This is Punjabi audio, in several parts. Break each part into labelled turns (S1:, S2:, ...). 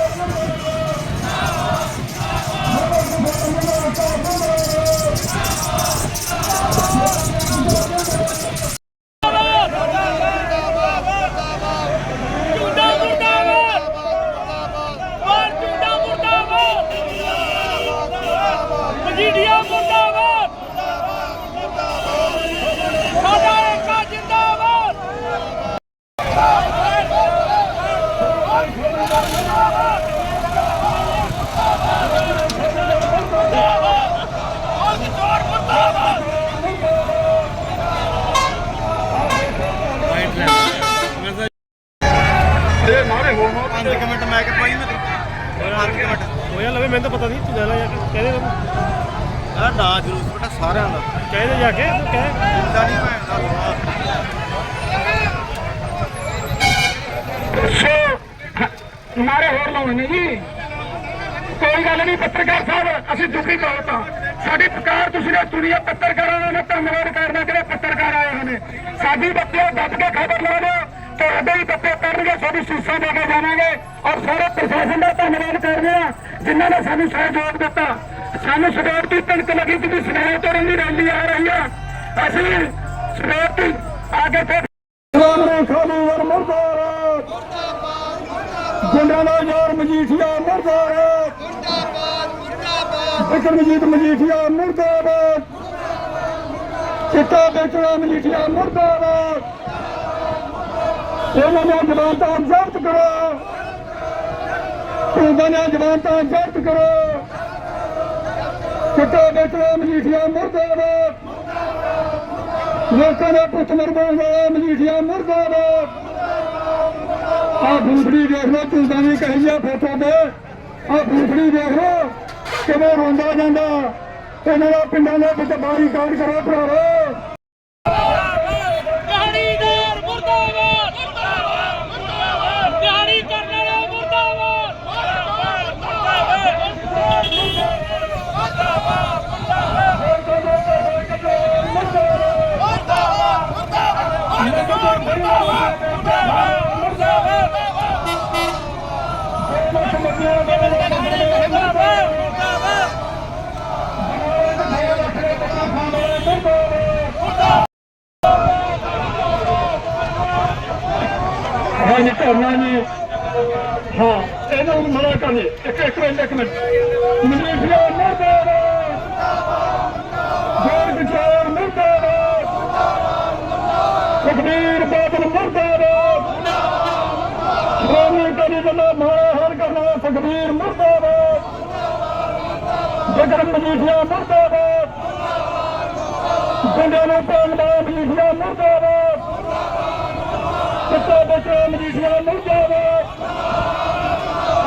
S1: Let's go. ਸਾਰਿਆਂ ਦਾ।
S2: ਕਹਦੇ ਜਾ ਕੇ? ਤੂੰ ਕਹਿ।
S1: ਜਿੰਦਾ ਨਹੀਂ ਮੈਂ ਦਾ
S3: ਨਾਰੇ ਹੋਰ ਲਾਉਣੇ ਨੇ ਜੀ। ਕੋਈ ਗੱਲ ਨਹੀਂ ਪੱਤਰਕਾਰ ਸਾਹਿਬ ਅਸੀਂ ਦੁਖੀ ਬਹੁਤ ਹਾਂ। ਸਾਡੀ ਪੁਕਾਰ ਤੁਸੀਂ ਨੇ ਸੁਣੀ ਹੈ ਪੱਤਰਕਾਰਾਂ ਨੇ ਧੰਨਵਾਦ ਕਰਨਾ ਜਿਹੜੇ ਪੱਤਰਕਾਰ ਆਏ ਹੋਏ ਨੇ। ਸਾਡੀ ਬੱਚੇ ਦੱਬ ਕੇ ਖਬਰ ਲਾ ਦਿਓ ਤੁਹਾਡੇ ਹੀ ਬੱਚੇ ਕਰਨਗੇ ਸਾਡੀ ਸੀਸਾਂ ਦੇ ਕੇ ਜਾਵਾਂਗੇ। ਔਰ ਸਾਰੇ ਪ੍ਰਸ਼ਾਸਨ ਦਾ ਧੰਨਵਾਦ ਕਰਦੇ ਆ ਜਿਨ੍ਹਾਂ ਨੇ ਸਾਨੂੰ ਸਹਿਯੋਗ ਦਿੱਤਾ। ਸਾਨੂੰ ਸਵੇਰ ਦੀ ਤਣਕ ਲੱਗੀ ਕਿ ਸਵੇਰ ਤੋੜਨ ਦੀ ਰੈਲੀ ਆ ਰਹੀ ਆ। ਅਸੀਂ ਸਵੇਰ ਦੀ ਆਗੇ ਫਿਰ ਗੁੰਡਾਂ ਦਾ ਯਾਰ ਮਜੀਠੀਆ ਮੁਰਦਾਬਾਦ ਮੁਰਦਾਬਾਦ। ਮੁਰਦਾਬਾਦ ਬਿਕਰਮਜੀਤ ਮਜੀਠੀਆ ਮੁਰਦਾਬਾਦ। ਚਿੱਟਾ ਵੇਚਣਾ ਮਜੀਠੀਆ ਮੁਰਦਾਬਾਦ। ਇਹਨਾਂ ਦੀਆਂ ਜਮਾਨਤਾਂ ਜ਼ਬਤ ਕਰੋ ਇਹਨਾਂ ਦੀਆਂ ਜਮਾਨਤਾਂ ਜ਼ਬਤ ਕਰੋ ਚਿੱਟਾ ਵੇਚਣਾ ਮਜੀਠੀਆ ਮੁਰਦਾਬਾਦ। ਲੋਕਾਂ ਦੇ ਪੁੱਤ ਮਰਦਾਂ ਵਾਲਾ ਮਜੀਠੀਆ ਮੁਰਦਾਬਾਦ। ਆ ਬੂਥੜੀ ਦੇਖ ਲਓ ਤੁੰਦਾਂ ਦੀ ਕਹੀ ਫੋਟੋ ਤੇ। ਆ ਬੂਥੜੀ ਦੇਖ ਲਓ, ਕਿਵੇਂ ਰੋਂਦਾ ਜਾਂਦਾ। ਇਹਨਾਂ ਦਾ ਪਿੰਡਾਂ ਦੇ ਵਿੱਚ ਬਾਰੀ ਕਾਰਡ ਕਰੋ ਭਰਾਵੋ। ਹਾਂਜੀ ਕਰਨਾ ਜੀ ਹਾਂ ਇਹਨਾਂ ਨੂੰ ਮਨਾ ਕਰਨੇ ਇੱਕ ਇੱਕ ਮਿੰਟ ਇੱਕ ਮਿੰਟ ਮਨੀਸ਼ੀਆ ਮੁਰਦਾਬਾਦ ਜੋਰ ਵਿਚਾਰ ਮੁਰਦਾਬਾਦ ਸੁਖਬੀਰ ਬਾਦਲ ਮੁਰਦਾਬਾਦ ਸ਼੍ਰੋਮਣੀ ਅਕਾਲੀ ਦਲ ਦਾ ਮਾੜਾ ਹਾਲ ਕਰਨ ਵਾਲਾ ਸੁਖਬੀਰ ਮੁਰਦਾਬਾਦ ਜਗਨ ਮਜੀਠੀਆ ਮੁਰਦਾਬਾਦ ਗੁੰਡਿਆਂ ਨੂੰ ਪਾਉਣ ਵਾਲਾ ਮਜੀਠੀਆ ਮੁਰਦਾਬਾਦ ਕਿੱਥੇ ਬਚੇ ਮਜੀਠੀਆ ਮੁਰਦਾਬਾਦ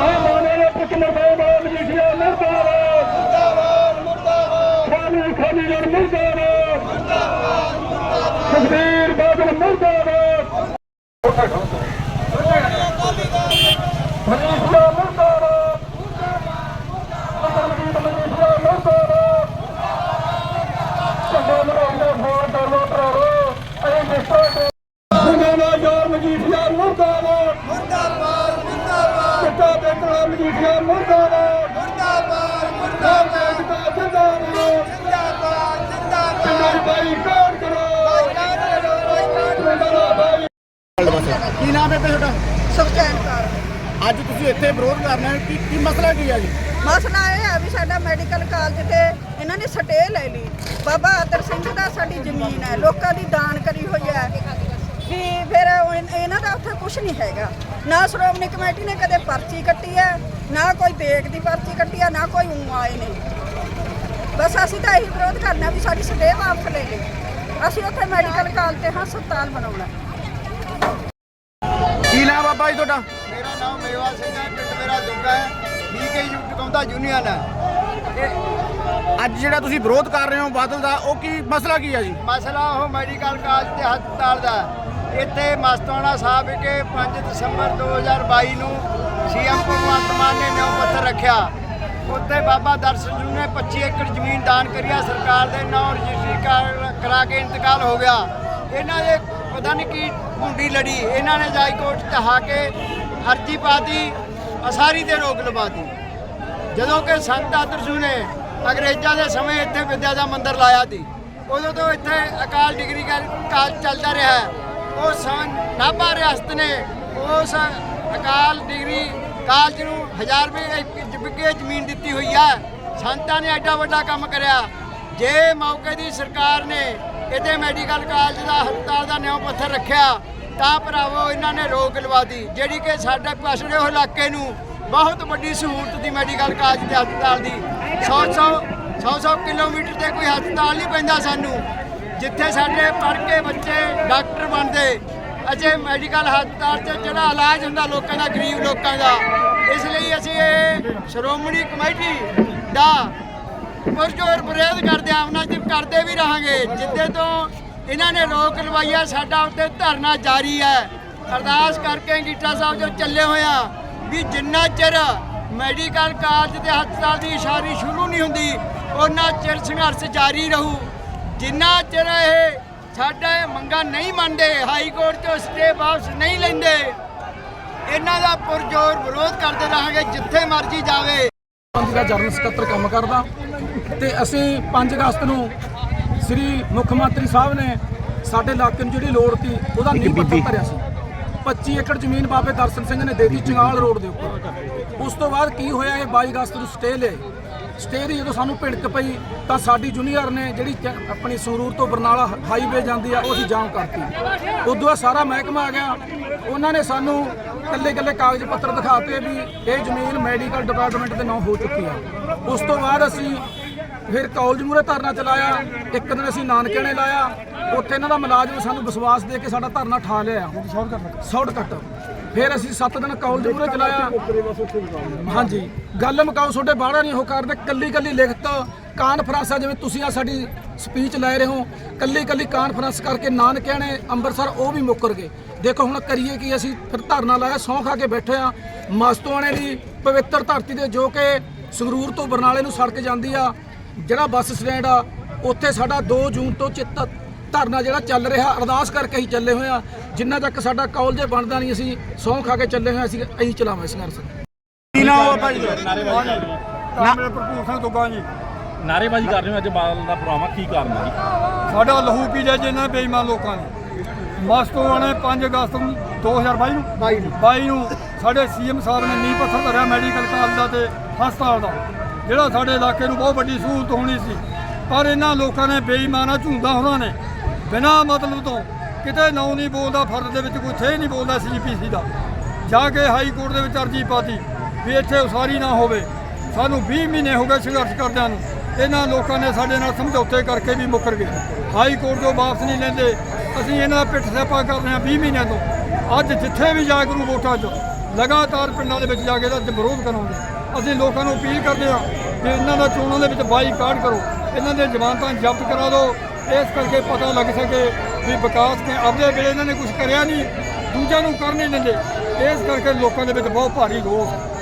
S3: ਆ ਮਾਨੇ ਨੇ ਪੁੱਤ ਮਰਦਾਂ ਦਾ ਮਜੀਠੀਆ ਮੁਰਦਾਬਾਦ ਮੁਰਦਾਬਾਦ ਮੁਰਦਾਬਾਦ ਖਾਲੀ ਖਾਲੀ ਜਨ ਮੁਰਦਾਬਾਦ ਸੁਖਬੀਰ ਬਾਦਲ ਮੁਰਦਾਬਾਦ ਮਜੀਠੀਆ ਮੁਰਦਾਬਾਦ ਮਜੀਠੀਆ ਮੁਰਦਾਬਾਦ ਚੰਗੇ ਮਰੋਂਦੇ ਫੋਨ ਕਰ ਲੋ ਭਰਾਵੋ ਅਸੀਂ ਜਿੱਤਾਂਗੇ ਉਹਨਾਂ ਦਾ ਯਾਰ ਮਜੀਠੀਆ ਮੁਰਦਾਬਾਦ ਮੁਰਦਾਬਾਦ ਮੁਰਦਾਬਾਦ ਚਿੱਟਾ ਵੇਚਣਾ ਮਜੀਠੀਆ ਮੁਰਦਾਬਾਦ ਮੁਰਦਾਬਾਦ ਮੁਰਦਾਬਾਦ ਜਿੰਦਾਬਾਦ ਜਿੰਦਾਬਾਦ ਜਿੰਦਾਬਾਦ ਬਾਈ ਕਾਰਡ ਕਰੋ ਬਾਈ
S1: ਕੀ ਨਾਮ ਹੈ ਤੁਹਾਡਾ?
S4: ਸੁਖਚੈਨ ਕੌਰ।
S1: ਅੱਜ ਤੁਸੀਂ ਇੱਥੇ ਵਿਰੋਧ ਕਰਨਾ ਹੈ ਕੀ ਕੀ ਮਸਲਾ ਕੀ ਹੈ ਜੀ?
S4: ਮਸਲਾ ਇਹ ਹੈ ਵੀ ਸਾਡਾ ਮੈਡੀਕਲ ਕਾਲਜ ਤੇ ਇਹਨਾਂ ਨੇ ਸਟੇ ਲੈ ਲਈ। ਬਾਬਾ ਆਦਰ ਸਿੰਘ ਦਾ ਸਾਡੀ ਜ਼ਮੀਨ ਹੈ ਲੋਕਾਂ ਦੀ ਦਾਨ ਕਰੀ ਹੋਈ ਹੈ। ਵੀ ਫਿਰ ਇਹਨਾਂ ਦਾ ਉੱਥੇ ਕੁਝ ਨਹੀਂ ਹੈਗਾ। ਨਾ ਸ਼੍ਰੋਮਣੀ ਕਮੇਟੀ ਨੇ ਕਦੇ ਪਰਚੀ ਕੱਟੀ ਹੈ ਨਾ ਕੋਈ ਦੇਖ ਦੀ ਪਰਚੀ ਕੱਟੀ ਹੈ ਨਾ ਕੋਈ ਊਂ ਆਏ ਨੇ। ਬਸ ਅਸੀਂ ਤਾਂ ਇਹੀ ਵਿਰੋਧ ਕਰਨਾ ਵੀ ਸਾਡੀ ਸਟੇ ਵਾਪਸ ਲੈ ਲਈ। ਅਸੀਂ ਉੱਥੇ ਮੈਡੀਕਲ ਕਾਲਜ ਤੇ ਹਸਪਤਾਲ ਬਣਾਉਣਾ।
S1: ਕੀ ਨਾਮ ਬਾਬਾ ਜੀ ਤੁਹਾਡਾ?
S5: ਮੇਰਾ ਨਾਮ ਮੇਵਾ ਸਿੰਘ ਹੈ ਪਿੰਡ ਮੇਰਾ ਦੁੱਗਾ ਹੈ। ਡੀਕੇ ਯੂਟ ਕੌਂਦਾ ਯੂਨੀਅਨ ਹੈ।
S1: ਅੱਜ ਜਿਹੜਾ ਤੁਸੀਂ ਵਿਰੋਧ ਕਰ ਰਹੇ ਹੋ ਬਾਦਲ ਦਾ ਉਹ ਕੀ ਮਸਲਾ ਕੀ ਹੈ ਜੀ?
S5: ਮਸਲਾ ਉਹ ਮੈਡੀਕਲ ਕਾਲਜ ਤੇ ਹਸਪਤਾਲ ਦਾ। ਇੱਥੇ ਮਸਤਾਨਾ ਸਾਹਿਬ ਵਿਖੇ 5 ਦਸੰਬਰ 2022 ਨੂੰ ਸੀਐਮ ਭਗਵੰਤ ਮਾਨ ਨੇ ਨਿਉ ਪੱਥਰ ਰੱਖਿਆ। ਉੱਥੇ ਬਾਬਾ ਦਰਸ਼ਨ ਸਿੰਘ ਨੇ 25 ਏਕੜ ਜ਼ਮੀਨ ਦਾਨ ਕਰੀ ਆ। ਸਰਕਾਰ ਦੇ ਨਾਂ ਰਜਿਸਟਰੀ ਕਰਾ ਕੇ ਇੰਤਕਾਲ ਹੋ ਗਿਆ। ਇਹਨਾਂ ਦੇ ਪਤਾ ਨਹੀਂ ਕੀ ਹੁੰਡੀ ਲੜੀ। ਇਹਨਾਂ ਨੇ ਜਾਈ ਕੋਰਟ ਚ ਹਾ ਕੇ ਅਰਜੀ ਪਾਤੀ ਅਸਾਰੀ ਤੇ ਰੋਕ ਲਵਾਤੀ। ਜਦੋਂ ਕਿ ਸੰਤ ਆਦਰਸ਼ੂ ਨੇ ਅੰਗਰੇਜ਼ਾਂ ਦੇ ਸਮੇਂ ਇੱਥੇ ਵਿਦਿਆ ਦਾ ਮੰਦਿਰ ਲਾਇਆ ਸੀ। ਉਦੋਂ ਤੋਂ ਇੱਥੇ ਅਕਾਲ ਡਿਗਰੀ ਕਾ- ਕਾਲਜ ਚੱਲਦਾ ਰਿਹਾ ਉਹ ਸਨ ਨਾਭਾ ਰਿਆਸਤ ਨੇ ਉਸ ਅਕਾਲ ਡਿਗਰੀ ਕਾਲਜ ਨੂੰ ਹਜ਼ਾਰ ਰੁਪਏ ਵਿੱਗੇ ਜ਼ਮੀਨ ਦਿੱਤੀ ਹੋਈ ਹੈ। ਸੰਤਾਂ ਨੇ ਐਡਾ ਵੱਡਾ ਕੰਮ ਕਰਿਆ। ਜੇ ਮੌਕੇ ਦੀ ਸਰਕਾਰ ਨੇ ਇਹਦੇ ਮੈਡੀਕਲ ਕਾਲਜ ਦਾ, ਹਸਪਤਾਲ ਦਾ ਨਿਉ ਪੱਥਰ ਰੱਖਿਆ। ਤਾਂ ਭਰਾਵੋ, ਇਹਨਾਂ ਨੇ ਰੋਕ ਲਵਾਤੀ, ਜਿਹੜੀ ਕਿ ਸਾਡੇ ਪਛੜੇ ਉਹ ਇਲਾਕੇ ਨੂੰ ਬਹੁਤ ਵੱਡੀ ਸਹੂਲਤ ਦੀ ਮੈਡੀਕਲ ਕਾਲਜ ਤੇ ਹਸਪਤਾਲ ਦੀ। 100 100 100 100 ਕਿਲੋਮੀਟਰ ਤੇ ਕੋਈ ਹਸਪਤਾਲ ਨਹੀਂ ਪੈਂਦਾ ਸਾਨੂੰ, ਜਿੱਥੇ ਸਾਡੇ ਪੜ੍ਹ ਕੇ ਬੱਚੇ ਡਾਕਟਰ ਬਣਦੇ। ਅਜੇ ਮੈਡੀਕਲ ਹਸਪਤਾਲ 'ਚ ਜਿਹੜਾ ਇਲਾਜ ਹੁੰਦਾ ਲੋਕਾਂ ਦਾ, ਗਰੀਬ ਲੋਕਾਂ ਦਾ। ਇਸ ਲਈ ਅਸੀਂ ਇਹ ਸ਼੍ਰੋਮਣੀ ਕਮੇਟੀ ਦਾ ਪੁਰਜੋਰ ਵਿਰੋਧ ਕਰਦੇ ਆ ਉਹਨਾਂ ਦੀ ਕਰਦੇ ਵੀ ਰਹਾਂਗੇ। ਜਿੱਦੇ ਤੋਂ ਇਹਨਾਂ ਨੇ ਰੋਕ ਲਵਾਈ ਆ, ਸਾਡਾ ਉੱਤੇ ਧਰਨਾ ਜਾਰੀ ਹੈ ਅਰਦਾਸ ਕਰਕੇ ਗੀਟਾ ਸਾਹਿਬ ਜੋ ਚੱਲੇ ਹੋਇਆ ਵੀ ਜਿੰਨਾ ਚਿਰ ਮੈਡੀਕਲ ਕਾਲਜ ਤੇ ਹਸਪਤਾਲ ਦੀ ਇਸ਼ਾਰੀ ਸ਼ੁਰੂ ਨਹੀਂ ਹੁੰਦੀ ਉਹਨਾਂ ਚਿਰ ਸੰਘਰਸ਼ ਜਾਰੀ ਰਹੂ। ਜਿੰਨਾ ਚਿਰ ਇਹ ਸਾਡਾ ਇਹ ਮੰਗਾਂ ਨਹੀਂ ਮੰਨਦੇ, ਹਾਈ ਕੋਰਟ ਤੋਂ ਸਟੇ ਵਾਪਸ ਨਹੀਂ ਲੈਂਦੇ, ਇਹਨਾਂ ਦਾ ਪੁਰਜੋਰ ਵਿਰੋਧ ਕਰਦੇ ਰਹਾਂਗੇ, ਜਿੱਥੇ ਮਰਜ਼ੀ ਜਾਵੇ।
S6: ਦਾ ਜਨਰਲ ਸਕੱਤਰ ਕੰਮ ਕਰਦਾ। ਤੇ ਅਸੀਂ 5 ਅਗਸਤ ਨੂੰ ਸ੍ਰੀ ਮੁੱਖ ਮੰਤਰੀ ਸਾਹਿਬ ਨੇ ਸਾਡੇ ਇਲਾਕੇ ਨੂੰ ਜਿਹੜੀ ਲੋੜ ਸੀ ਉਹਦਾ ਨੀਂਹ ਪੱਥਰ ਧਰਿਆ ਸੀ। 25 ਏਕੜ ਜ਼ਮੀਨ ਬਾਬੇ ਦਰਸ਼ਨ ਸਿੰਘ ਨੇ ਦੇ ਦਿੱਤੀ ਚੰਗਾਲ ਰੋਡ ਦੇ ਉੱਪਰ। ਉਸ ਤੋਂ ਬਾਅਦ ਕੀ ਹੋਇਆ ਇਹ 22 ਅਗਸਤ ਨੂੰ ਸਟੇ ਲਏ। ਸਟੇ ਦੀ ਜਦੋਂ ਸਾਨੂੰ ਭਿੜਕ ਪਈ ਤਾਂ ਸਾਡੀ ਜੂਨੀਅਰ ਨੇ ਜਿਹੜੀ ਆਪਣੀ ਸੰਗਰੂਰ ਤੋਂ ਬਰਨਾਲਾ ਹਾਈਵੇ ਜਾਂਦੀ ਆ ਉਹ ਅਸੀਂ ਜਾਮ ਕਰਤੀ। ਉਦੋਂ ਬਾਅਦ ਸਾਰਾ ਮਹਿਕਮਾ ਆ ਗਿਆ। ਉਹਨਾਂ ਨੇ ਸਾਨੂੰ ਕੱਲੇ ਕੱਲੇ ਕਾਗਜ਼ ਪੱਤਰ ਦਿਖਾਤੇ ਵੀ ਇਹ ਜ਼ਮੀਨ ਮੈਡੀਕਲ ਡਿਪਾਰਟਮੈਂਟ ਦੇ ਨਾਂ ਹੋ ਚੁੱਕੀ ਆ। ਉਸ ਤੋਂ ਬਾਅਦ ਅਸੀਂ ਫਿਰ ਕਾਲਜ ਮੂਰੇ ਧਰਨਾ ਚਲਾਇਆ ਇੱਕ ਦਿਨ ਅਸੀਂ ਨਾਨਕਿਆਣੇ ਲਾਇਆ ਉੱਥੇ ਇਹਨਾਂ ਦਾ ਮੁਲਾਜ਼ਮ ਸਾਨੂੰ ਵਿਸ਼ਵਾਸ ਦੇ ਕੇ ਸਾਡਾ ਧਰਨਾ ਠਾ ਲਿਆ। ਸ਼ਾਰਟਕਟ। ਫਿਰ ਅਸੀਂ 7 ਦਿਨ ਕਾਲਜ ਮੂਰੇ ਚਲਾਇਆ। ਹਾਂਜੀ ਗੱਲ ਮੁਕਾਓ ਤੁਹਾਡੇ ਬਾਹਰ ਨਹੀਂ ਉਹ ਕਰਦੇ ਕੱਲੀ ਕੱਲੀ ਲਿਖਤ ਕਾਨਫਰੰਸ ਆ ਜਿਵੇਂ ਤੁਸੀਂ ਆ ਸਾਡੀ ਸਪੀਚ ਲੈ ਰਹੇ ਹੋ ਕੱਲੀ ਕੱਲੀ ਕਾਨਫਰੰਸ ਕਰਕੇ ਨਾਨਕਿਆਂ ਨੇ ਅੰਮ੍ਰਿਤਸਰ ਉਹ ਵੀ ਮੁੱਕਰ ਗਏ। ਦੇਖੋ ਹੁਣ ਕਰੀਏ ਕੀ ਅਸੀਂ ਫਿਰ ਧਰਨਾ ਲਾਇਆ ਸੌਂ ਖਾ ਕੇ ਬੈਠੇ ਆ ਮਸਤੋਆਣੇ ਦੀ ਪਵਿੱਤਰ ਧਰਤੀ ਦੇ ਜੋ ਕਿ ਸੰਗਰੂਰ ਤੋਂ ਬਰਨਾਲੇ ਨੂੰ ਸੜਕ ਜਾਂਦੀ ਆ ਜਿਹੜਾ ਬੱਸ ਸਟੈਂਡ ਆ ਉੱਥੇ ਸਾਡਾ 2 ਜੂਨ ਤੋਂ ਚਿੱਤ ਧਰਨਾ ਜਿਹੜਾ ਚੱਲ ਰਿਹਾ ਅਰਦਾਸ ਕਰਕੇ ਹੀ ਚੱਲੇ ਹੋਏ ਆ। ਜਿੰਨਾ ਤੱਕ ਸਾਡਾ ਕਾਲਜ ਬਣਦਾ ਨਹੀਂ ਅਸੀਂ ਸਹੁੰ ਖਾ ਕੇ ਚੱਲੇ ਹੋਏ ਅਸੀਂ ਅਸੀਂ ਚਲਾਵਾਂ ਸੰਘਰਸ਼
S1: ਕੀ ਨਾ ਹੋ ਭਾਈ?
S3: ਮੇਰੇ ਭਰਪੂਰ ਸਿੰਘ ਦੁੱਗਾ ਜੀ।
S2: ਨਾਰੇਬਾਜ਼ੀ ਕਰ ਰਹੇ ਹੋ ਅੱਜ ਬਾਦਲ ਦਾ ਪ੍ਰੋਗਰਾਮ ਕੀ ਕਾਰਨ ਹੈ ਜੀ?
S3: ਸਾਡਾ ਲਹੂ ਪੀ ਜੀ ਇਹਨਾਂ ਬੇਈਮਾਨ ਲੋਕਾਂ ਨੇ। ਮਸਤੋਂ ਨੇ 5 ਅਗਸਤ ਨੂੰ 2022 ਨੂੰ? 22 ਨੂੰ। ਸਾਡੇ ਸੀਐਮ ਸਾਹਿਬ ਨੇ ਨੀਂਹ ਪੱਥਰ ਧਰਿਆ ਮੈਡੀਕਲ ਕਾਲਜ ਦਾ ਤੇ ਹਸਪਤਾਲ ਦਾ। ਜਿਹੜਾ ਸਾਡੇ ਇਲਾਕੇ ਨੂੰ ਬਹੁਤ ਵੱਡੀ ਸਹੂਲਤ ਹੋਣੀ ਸੀ। ਪਰ ਇਹਨਾਂ ਲੋਕਾਂ ਨੇ ਬੇਈਮਾਨਾ, ਝੂੰਦਾ ਉਹਨਾਂ ਨੇ ਬਿਨਾਂ ਮਤਲਬ ਤੋਂ ਕਿਤੇ ਨਾਂ ਨਹੀਂ ਬੋਲਦਾ ਫਰਦ ਦੇ ਵਿੱਚ ਕੋਈ ਥੇ ਨਹੀਂ ਬੋਲਦਾ ਸੀਜੀਪੀਸੀ ਦਾ। ਜਾ ਕੇ ਹਾਈ ਕੋਰਟ ਦੇ ਵਿੱਚ ਅਰਜੀ ਪਾਤੀ ਵੀ ਇੱਥੇ ਉਸਾਰੀ ਨਾ ਹੋਵੇ। ਸਾਨੂੰ 20 ਮਹੀਨੇ ਹੋ ਗਏ ਸੰਘਰਸ਼ ਕਰਦਿਆਂ ਨੂੰ। ਇਹਨਾਂ ਲੋਕਾਂ ਨੇ ਸਾਡੇ ਨਾਲ ਸਮਝੌਤੇ ਕਰਕੇ ਵੀ ਮੁੱਕਰ ਗਏ। ਹਾਈ ਕੋਰਟ ਤੋਂ ਵਾਪਸ ਨਹੀਂ ਲੈਂਦੇ। ਅਸੀਂ ਇਹਨਾਂ ਦਾ ਪਿੱਠ ਸੇਪਾ ਕਰ ਰਹੇ ਹਾਂ 20 ਮਹੀਨਿਆਂ ਤੋਂ। ਅੱਜ ਜਿੱਥੇ ਵੀ ਜਾ ਕਰੂ ਵੋਟਾਂ 'ਚ ਲਗਾਤਾਰ ਪਿੰਡਾਂ ਦੇ ਵਿੱਚ ਜਾ ਕੇ ਇਹਦਾ ਵਿਰੋਧ ਕਰਾਂਗੇ। ਅਸੀਂ ਲੋਕਾਂ ਨੂੰ ਅਪੀਲ ਕਰਦੇ ਹਾਂ ਕਿ ਇਹਨਾਂ ਦਾ ਚੋਣਾਂ ਦੇ ਵਿੱਚ ਬਾਈਕਾਟ ਕਰੋ। ਇਹਨਾਂ ਦੇ ਜ਼ਮਾਨਤਾਂ ਜ਼ਬਤ ਕਰਾ ਦਿਓ। ਇਸ ਕਰਕੇ ਪਤਾ ਲੱਗ ਸਕੇ ਵੀ ਵਿਕਾਸ ਨੇ ਆਪਦੇ ਵੇਲੇ ਇਹਨਾਂ ਨੇ ਕੁਝ ਕਰਿਆ ਨਹੀਂ, ਦੂਜਿਆਂ ਨੂੰ ਕਰ ਨਹੀਂ ਦਿੰਦੇ। ਇਸ ਕਰਕੇ ਲੋਕਾਂ ਦੇ ਵਿੱਚ ਬਹੁਤ ਭਾਰੀ ਰੋਸ ਹੈ।